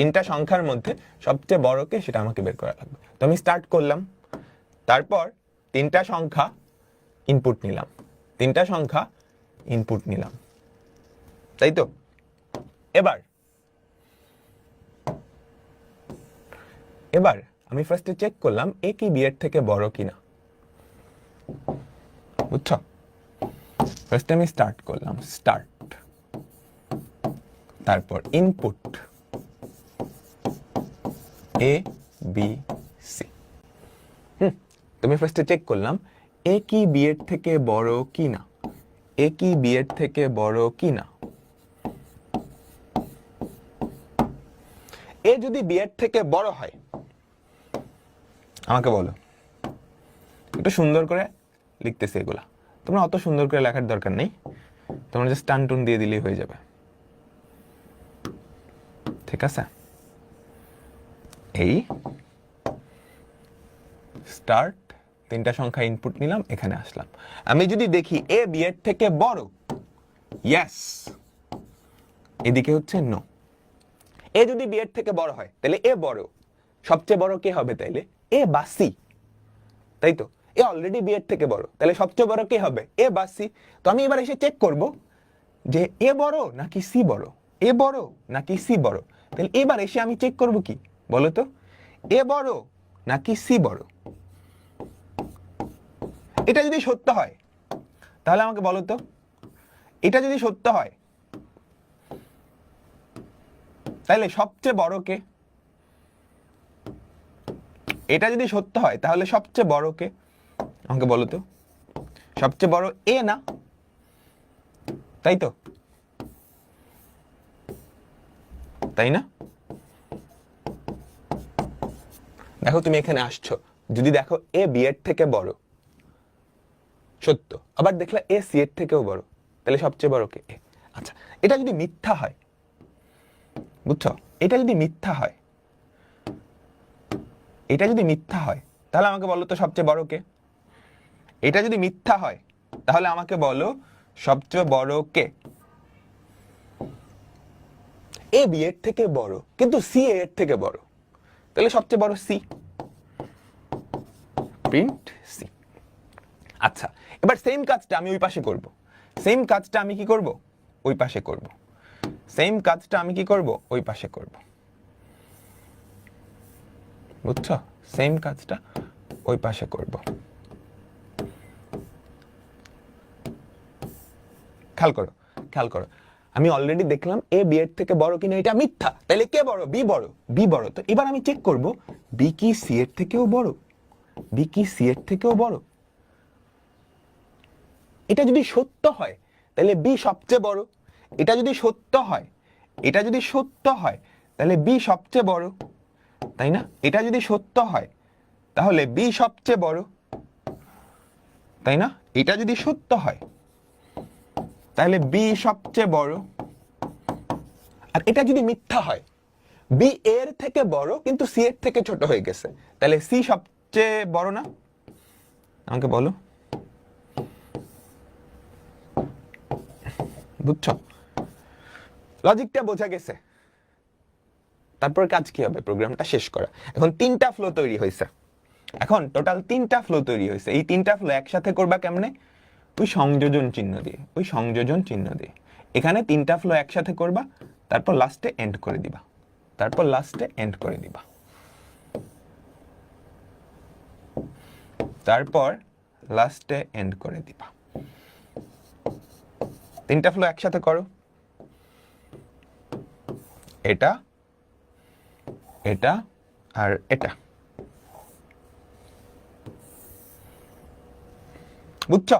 তিনটা সংখ্যার মধ্যে সবচেয়ে বড়কে সেটা আমাকে বের করা লাগবে। তো আমি স্টার্ট করলাম, তারপর তিনটা সংখ্যা ইনপুট নিলাম, তিনটা সংখ্যা ইনপুট নিলাম। তাই তো? এবার এবার আমি ফার্স্টে চেক করলাম এ কি বি এর থেকে বড় কিনা। বুঝছ? ফার্স্টে আমি স্টার্ট করলাম স্টার্ট তারপর ইনপুট এ বি সি হুম, তুমি ফার্স্টে চেক করলাম এ কি বি এর থেকে বড় কি না? এ কি বি এর থেকে বড় কি না? এ যদি বি এর থেকে বড় হয়, আমাকে বলো। একটু সুন্দর করে লিখতেছে এগুলা। তোমরা অত সুন্দর করে লেখার দরকার নেই। তোমরা জাস্ট টান টুন দিয়ে দিলেই হয়ে যাবে। ঠিক আছে? এই। স্টার্ট তিনটা সংখ্যা ইনপুট নিলাম, এখানে আসলাম। আমি যদি দেখি এ বি এর থেকে বড় ইয়াস এদিকে হচ্ছে নো এ যদি বি এর থেকে বড় হয়, তাহলে এ বড়। সবচেয়ে বড় কে হবে তাইলে? এ বা সি তাই তো? এ অলরেডি বি এর থেকে বড়। তাহলে সবচেয়ে বড় কে হবে? এ বা সি তো আমি এবার এসে চেক করব যে এ বড় নাকি সি বড়? এ বড় নাকি সি বড়? তাহলে এবার এসে আমি চেক করব কি? বলো তো? এ বড় নাকি সি বড়? এটা যদি সত্য হয়, তাহলে আমাকে বলো তো। এটা যদি সত্য হয়, তাহলে সবচেয়ে বড় কে? এটা যদি সত্য হয়, তাহলে সবচেয়ে বড় কে? আমাকে বলো তো। সবচেয়ে বড় এ না? তাই তো? তাই না? দেখো তুমি এখানে আসছো। যদি দেখো এ বি এর থেকে বড়, সত্য। আবার দেখলে এ সি এর থেকেও বড়, তাহলে সবচেয়ে বড় কে? আচ্ছা এটা যদি মিথ্যা হয়, বুঝছ? এটা যদি মিথ্যা হয়, এটা যদি মিথ্যা হয়, তাহলে আমাকে বলো তো সবচেয়ে বড় কে? এটা যদি মিথ্যা হয়, তাহলে আমাকে বলো সবচেয়ে বড় কে? এ বি এর থেকে বড়, কিন্তু সি এর থেকে বড়। তাহলে সবচেয়ে বড় সি প্রিন্ট সি আচ্ছা এবার সেম কাজটা আমি ওই পাশে করব। সেম কাজটা আমি কি করব? ওই পাশে করব। সেম কাজটা আমি কি করব? ওই পাশে করব। বুঝছ? সেম কাজটা ওই পাশে করব। খেয়াল করো খেয়াল করো। আমি অলরেডি দেখলাম এ বি এর থেকে বড় কিনা এটা মিথ্যা। তাহলে কে বড়? বি বড়। বি বড়। তো এবার আমি চেক করব বি কি সি এর থেকেও বড়? বি কি সি এর থেকেও বড়? এটা যদি সত্য হয় তাহলে বি সবচেয়ে বড়। এটা যদি সত্য হয়, এটা যদি সত্য হয় তাহলে বি সবচেয়ে বড়। তাই না? এটা যদি সত্য হয়, তাহলে বি সবচেয়ে বড়। তাই না? এটা যদি সত্য হয় তাহলে বি সবচেয়ে বড়। আর এটা যদি মিথ্যা হয় বি এর থেকে বড়, কিন্তু সি এর থেকে ছোট হয়ে গেছে। তাহলে সি সবচেয়ে বড় না? আমাকে বলো। বুঝছ? লজিকটা বোঝা গেছে। তারপর কাজ কি হবে? প্রোগ্রামটা শেষ করা। এখন তিনটা ফ্লো তৈরি হয়েছে। এখন টোটাল তিনটা ফ্লো তৈরি হয়েছে। এই তিনটা ফ্লো একসাথে করবা কেমনে? ওই সংযোজন চিহ্ন দিয়ে, ওই সংযোজন চিহ্ন দিয়ে। এখানে তিনটা ফ্লো একসাথে করবা, তারপর লাস্টে এন্ড করে দিবা। তারপর লাস্টে এন্ড করে দিবা। তারপর লাস্টে এন্ড করে দিবা। তিনটা ফ্লো একসাথে করো। এটা এটা আর এটা। বুঝছ?